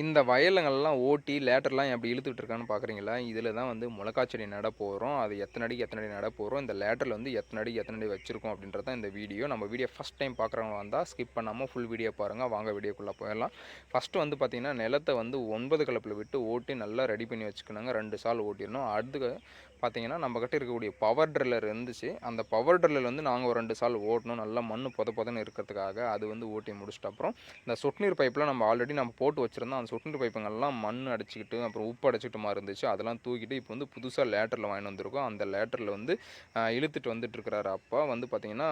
இந்த வயலுங்கள்லாம் ஓட்டி லேட்டர்லாம் எப்படி இழுத்துட்டு இருக்கான்னு பார்க்குறீங்களா? இதில் தான் வந்து மிளகா செடி நட போகிறோம். அது எத்தனை அடிக்கு எத்தனை அடி நட போகிறோம். இந்த லேட்டரில் வந்து எத்தனை அடிக்கு எத்தனை அடி வச்சுருக்கோம் அப்படின்றது தான் இந்த வீடியோ. நம்ம வீடியோ ஃபஸ்ட் டைம் பார்க்குறவங்க வந்தால் ஸ்கிப் பண்ணாமல் ஃபுல் வீடியோ பாருங்கள். வாங்க வீடியோக்குள்ளே போயிடலாம். ஃபஸ்ட்டு வந்து பார்த்திங்கன்னா நிலத்தை வந்து ஒன்பது கலப்பில் விட்டு ஓட்டி நல்லா ரெடி பண்ணி வச்சுக்கணுங்க. ரெண்டு சால் ஓட்டிடணும். அடுத்து பார்த்தீங்கன்னா நம்மக்கிட்ட இருக்கக்கூடிய பவர் ட்ரில்லர் இருந்துச்சு. அந்த பவர் ட்ரில்லர் வந்து நாங்கள் ஒரு ரெண்டு சால் ஓட்டணும். நல்லா மண் பொத பொதன்னு இருக்கிறதுக்காக அது வந்து ஓட்டி முடிச்சிட்ட அப்புறம் இந்த சொட்டு நீர் பைப்பில் நம்ம ஆல்ரெடி நம்ம போட்டு வச்சுருந்தோம். அந்த சொட்டு நீர் பைப்புங்கள்லாம் மண் அடிச்சுக்கிட்டு அப்புறம் உப்பு அடிச்சுக்கிட்டு இருந்துச்சு. அதெல்லாம் தூக்கிட்டு இப்போ வந்து புதுசாக லேட்டரில் வாங்கிட்டு வந்திருக்கோம். அந்த லேட்டரில் வந்து இழுத்துட்டு வந்துட்டு இருக்கிறாரு அப்பா. வந்து பார்த்திங்கன்னா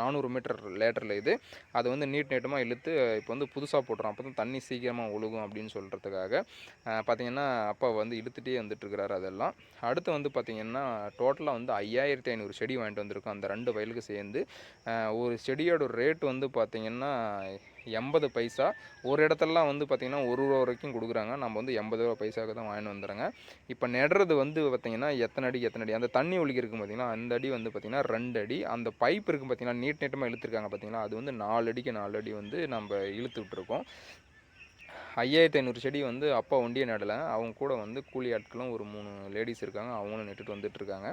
நானூறு மீட்டர் லேட்டரில் இது. அது வந்து நீட் நீட்டமாக இழுத்து இப்போ வந்து புதுசாக போட்டுறோம். அப்போ தான் தண்ணி சீக்கிரமாக ஒழுகும் அப்படின்னு சொல்கிறதுக்காக பார்த்திங்கன்னா அப்பா வந்து இழுத்துகிட்டே வந்துட்டு இருக்கிறாரு அதெல்லாம். அடுத்து வந்து பார்த்திங்கன்னா டோட்டலாக வந்து ஐயாயிரத்தி ஐநூறு செடி வாங்கிட்டு வந்திருக்கோம். அந்த ரெண்டு வயலுக்கு சேர்ந்து ஒரு செடியோட ரேட் வந்து பார்த்திங்கன்னா எண்பது பைசா. ஒரு இடத்துலலாம் வந்து பார்த்திங்கன்னா ஒரு ரூபா வரைக்கும் கொடுக்குறாங்க. நம்ம வந்து எண்பது ரூபா பைசாவுக்கு தான் வாங்கிட்டு வந்துடுறாங்க. இப்போ நடுறது வந்து பார்த்திங்கன்னா எத்தனை அடி எத்தனை அடி? அந்த தண்ணி ஒழுகி இருக்கும் பார்த்திங்கன்னா அந்த அடி வந்து பார்த்திங்கன்னா ரெண்டு அடி. அந்த பைப் இருக்கும் பார்த்திங்கன்னா நீட் நீட்டமாக இழுத்துருக்காங்க பார்த்திங்கன்னா அது வந்து நாலு அடிக்கு நாலு அடி வந்து நம்ம இழுத்து விட்ருக்கோம் ஐயாயிரத்தி ஐநூறு செடி வந்து அப்பா ஒண்டிய நடலை. அவங்க கூட வந்து கூலி ஆட்களும் ஒரு மூணு லேடிஸ் இருக்காங்க. அவங்களும் நட்டுட்டு வந்துட்டுருக்காங்க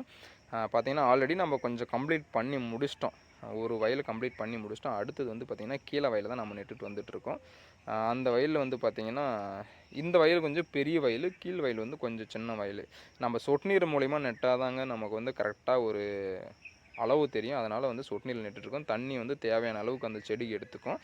பார்த்திங்கன்னா பார்த்தீங்கன்னா ஆல்ரெடி நம்ம கொஞ்சம் கம்ப்ளீட் பண்ணி முடிச்சிட்டோம். ஒரு வயல் கம்ப்ளீட் பண்ணி முடிச்சிட்டோம். அடுத்தது வந்து பார்த்திங்கன்னா கீழே வயலில் தான் நம்ம நட்டுட்டு வந்துட்டுருக்கோம். அந்த வயலில் வந்து பார்த்திங்கன்னா இந்த வயல் கொஞ்சம் பெரிய வயல் கீழ் வயல் வந்து கொஞ்சம் சின்ன வயல். நம்ம சொட்டு நீர் மூலிமா நெட்டாதாங்க நமக்கு வந்து கரெக்டாக ஒரு அளவு தெரியும். அதனால் வந்து சொட்டு நீர் தண்ணி வந்து தேவையான அளவுக்கு அந்த செடிக்கு எடுத்துக்கும்